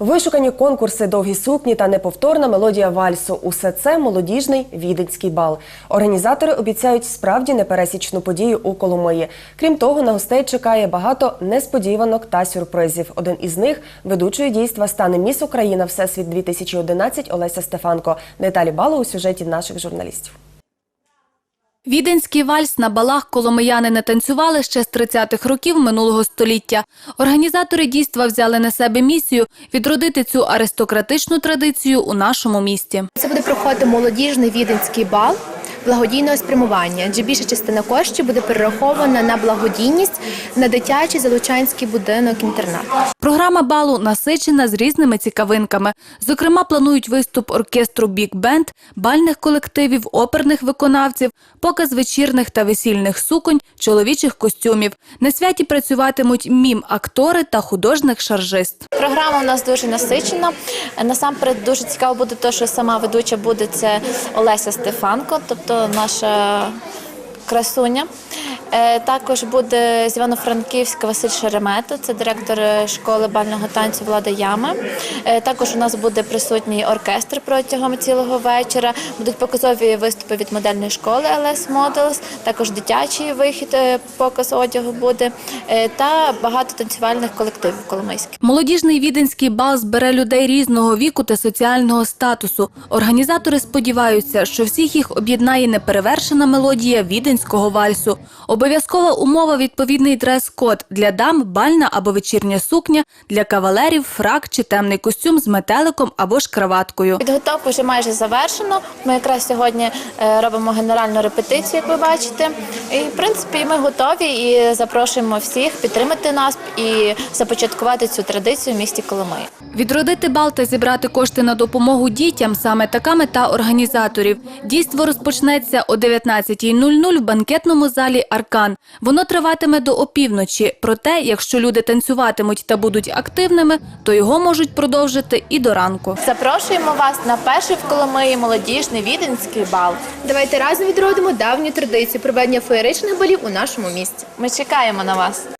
Вишукані конкурси, довгі сукні та неповторна мелодія вальсу – усе це молодіжний віденський бал. Організатори обіцяють справді непересічну подію у Коломиї. Крім того, на гостей чекає багато несподіванок та сюрпризів. Один із них ведучою дійства стане міс Україна Всесвіт 2011 Олеся Стефанко. Деталі балу у сюжеті наших журналістів. Віденський вальс на балах коломияни не танцювали ще з 30-х років минулого століття. Організатори дійства взяли на себе місію відродити цю аристократичну традицію у нашому місті. Це буде проходити молодіжний віденський бал благодійного спрямування, адже більша частина коштів буде перерахована на благодійність на дитячий залучанський будинок інтернат. Програма балу насичена з різними цікавинками. Зокрема, планують виступ оркестру Біг Бенд, бальних колективів, оперних виконавців, показ вечірних та весільних суконь, чоловічих костюмів. На святі працюватимуть мім-актори та художник-шаржист. Програма у нас дуже насичена. Насамперед дуже цікаво буде те, що сама ведуча буде це Олеся Стефанко, тобто наша красуня. Е, Також буде з Івано-Франківська Василь Шеремета, це директор школи бального танцю Влада Яма. Е, Також у нас буде присутній оркестр протягом цілого вечора. Будуть показові виступи від модельної школи LS Models, також дитячий вихід, е, показ одягу буде та багато танцювальних колективів коломийських. Молодіжний віденський бал збере людей різного віку та соціального статусу. Організатори сподіваються, що всіх їх об'єднає неперевершена мелодія віденського вальсу. Обов'язкова умова відповідний дрес-код для дам бальна або вечірня сукня, для кавалерів фрак чи темний костюм з метеликом або ж краваткою. Підготовку вже майже завершено. Ми якраз сьогодні е, робимо генеральну репетицію, як ви бачите. І в принципі ми готові і запрошуємо всіх підтримати нас і започаткувати цю традицію в місті Коломиї. Відродити бал та зібрати кошти на допомогу дітям саме така мета організаторів. Дійство розпочнеться о 19.00 в банкетному залі Аркан. Воно триватиме до опівночі. Проте, якщо люди танцюватимуть та будуть активними, то його можуть продовжити і до ранку. Запрошуємо вас на перший в Коломиї молодіжний віденський бал. Давайте разом відродимо давню традицію проведення феєричних балів у нашому місті. Ми чекаємо на вас.